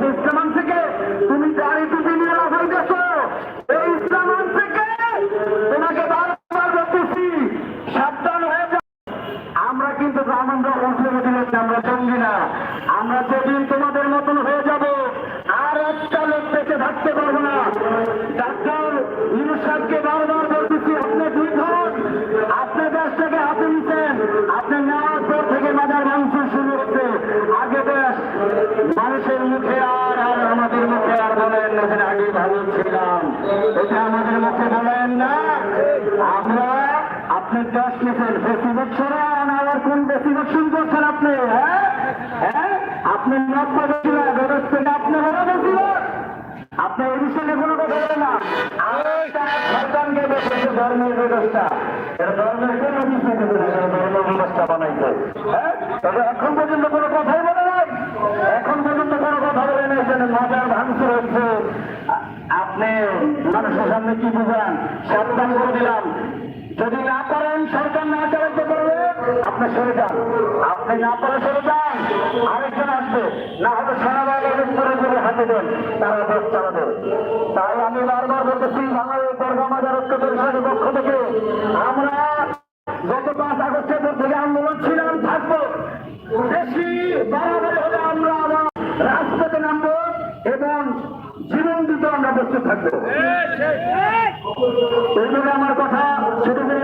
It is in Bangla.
বলতেছে থেকে তুমি গাড়ি টুপি নিয়ে লাফাইতেছ। এই ইসলাম থেকে তোমাকে বারবার বলতেছি, সাবধান যাও। আমরা কিন্তু আমরা উঠে দিলেন আমরা জঙ্গি না। আমরা যেদিন তোমাদের মতন যাব, আর একটা লোক বেঁচে থাকতে পারব না। ডাক্তার ইউনুস সাহেবকে বারবার বলতেছি, আপনি দুই দেশটাকে হাতে নিচ্ছেন আপনি নেওয়ার পর থেকে মাজার মাংস শুরু হচ্ছে মানুষের মুখে আর আর আমাদের মুখে আর বলেন না যে আগে ভালো ছিলাম। এটা আমাদের মুখে বলেন না। আমরা আপনি দেশ নিয়েছেন বেশিরভাগ সরান আবার কোন বেশিরভাগ শুরু করছেন আপনি? হ্যাঁ? হ্যাঁ? আপনি নব্বই বেশিরভাগ ব্যবস্থা আপনি বড় বেশিরভাগ আপনি এই বিষয়ে কোনো কথা বলেন না। ধর্মের ব্যবস্থা। ধর্মের ব্যবস্থা বানাইছে। হ্যাঁ? এখন পর্যন্ত কোনো কথাই বলে নাই এখন পর্যন্ত কোনো কথা বলে নাই যেন মজার ভাঙচুর হচ্ছে আ- আপনি মানুষের সামনে কি বুঝান সাবধান করে দিলাম, যদি না পারেন সরকার না চালাতে পারবে, আপনি সরে যান। আপনি না পারে সরে যান, আরেকজন আসবে, না হলে সেনাবাহিনীর করে করে হাতে দেন, তারা দেশ চালাবে। তাই আমি বারবার বলতেছি বাংলাদেশ দরগা মাজার ঐক্য পক্ষ থেকে, আমরা গত পাঁচ আগস্টের থেকে আন্দোলন ছিলাম থাকব। বেশি বাড়াবাড়ি দিতে আমরা বসে থাকব। এইভাবে আমার কথা দিলাম